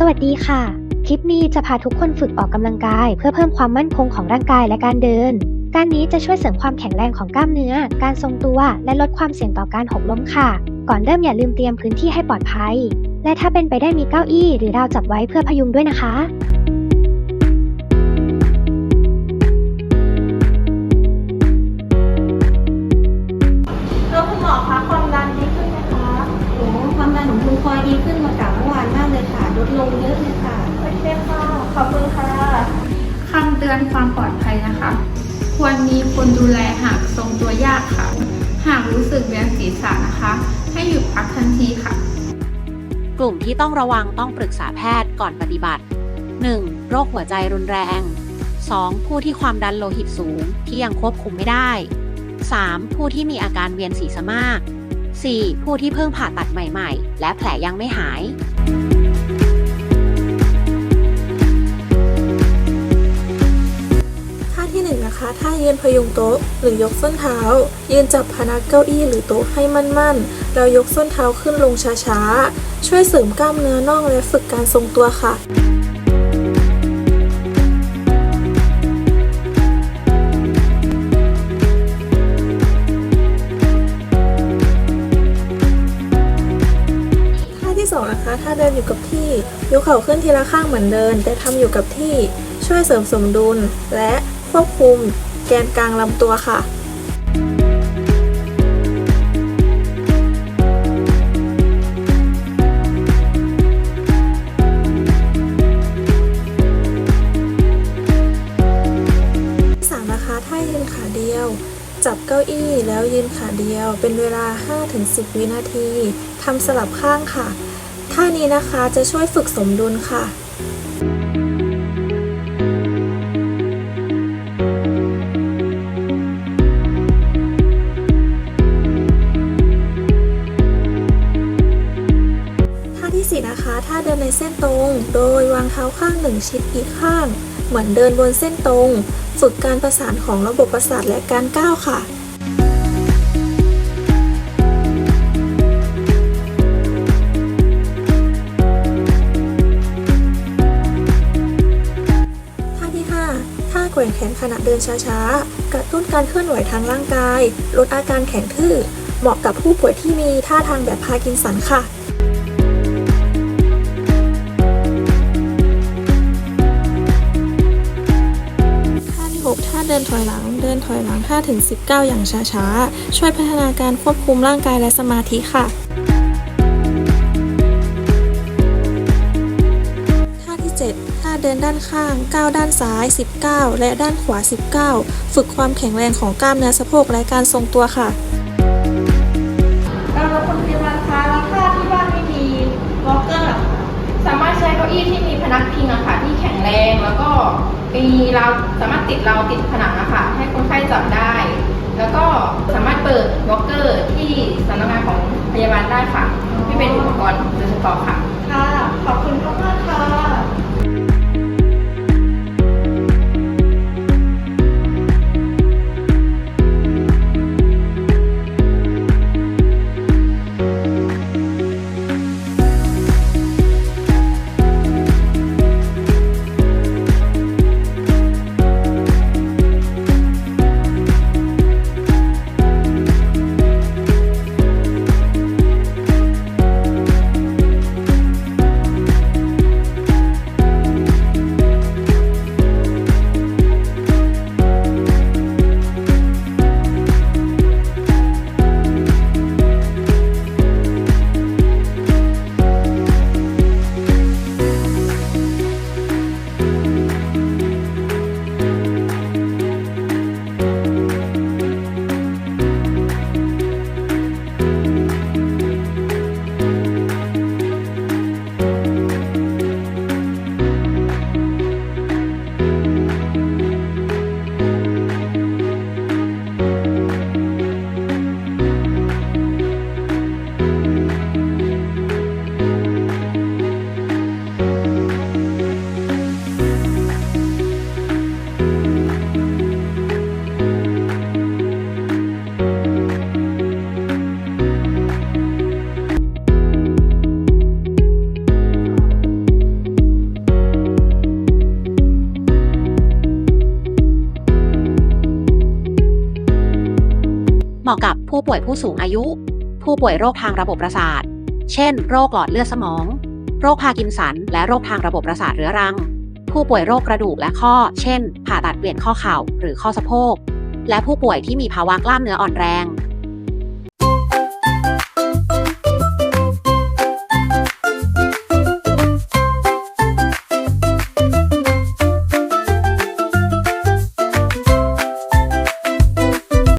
สวัสดีค่ะ คลิปนี้จะพาทุกคนฝึกออกกำลังกาย เพื่อเพิ่มความมั่นคงของร่างกายและการเดิน การนี้จะช่วยเสริมความแข็งแรงของกล้ามเนื้อ การทรงตัวและลดความเสี่ยงต่อการหกล้มค่ะ ก่อนเริ่มอย่าลืมเตรียมพื้นที่ให้ปลอดภัย และถ้าเป็นไปได้มีเก้าอี้ หรือราวจับไว้เพื่อพยุงด้วยนะคะ ตือนความปลอดภัยนะคะ ควรมีคนดูแลหากทรงตัวยากค่ะ หากรู้สึกเวียนศีรษะนะคะ ให้หยุดพักทันทีค่ะ กลุ่มที่ต้องระวังต้องปรึกษาแพทย์ก่อนปฏิบัติ 1. โรคหัวใจรุนแรง 2. ผู้ที่ความดันโลหิตสูงที่ยังควบคุมไม่ได้ 3. ผู้ที่มีอาการเวียนศีรษะมาก 4. ผู้ที่เพิ่งผ่าตัดใหม่ ๆ และแผลยังไม่หาย ยืนพยุงโต๊ะ หรือยกส้นเท้า ยืนจับพนักเก้าอี้หรือโต๊ะให้มั่นๆ แล้วยกส้นเท้าขึ้นลงช้าๆ ช่วยเสริมกล้ามเนื้อน่องและฝึกการทรงตัวค่ะท่าที่สองนะคะถ้าเดินอยู่กับที่ ยกเข่าขึ้นทีละข้างเหมือนเดิน แต่ทำอยู่กับที่ช่วยเสริมสมดุล และ ควบคุมแกนกลางลำตัวค่ะ สามนะคะ ถ้ายืนขาเดียว จับเก้าอี้แล้วยืนขาเดียว เป็นเวลา 5-10 วินาทีทำสลับข้างค่ะ ท่านี้นะคะจะช่วยฝึกสมดุลค่ะ เดินในเส้นตรง โดยวางเท้าข้างหนึ่งชิดอีกข้าง เหมือนเดินบนเส้นตรง ฝึกการประสานของระบบประสาทและการก้าวค่ะท่าที่5ท่าแกว่งแขนขณะเดินช้าๆ กระตุ้นการเคลื่อนไหวทางร่างกาย ลดอาการแข็งทื่อ เหมาะกับผู้ป่วยที่มีท่าทางแบบพากินสันค่ะ 6ท่าเดินถอยหลัง เดินถอยหลัง5-19 อย่างช้าๆ ช่วยพัฒนาการควบคุมร่างกายและสมาธิค่ะ ท่าที่ 7 ท่าเดินด้านข้าง 9 ด้านซ้าย 19 และด้านขวา 19 ฝึกความแข็งแรงของกล้ามเนื้อสะโพกและการทรงตัวค่ะ มีราวสามารถติดราวติดผนังอะค่ะ ให้คนไข้จับได้ แล้วก็สามารถเปิดวอลเกอร์ที่สำนักงานของพยาบาลได้ค่ะที่เป็นอุปกรณ์โดยเฉพาะค่ะ เหมาะกับผู้ป่วยผู้สูงอายุ ผู้ป่วยโรคทางระบบประสาท เช่น โรคหลอดเลือดสมอง โรคพาร์กินสัน และโรคทางระบบประสาทเรื้อรัง ผู้ป่วยโรคกระดูกและข้อ เช่น ผ่าตัดเปลี่ยนข้อเข่าหรือข้อสะโพก และผู้ป่วยที่มีภาวะกล้ามเนื้ออ่อนแรง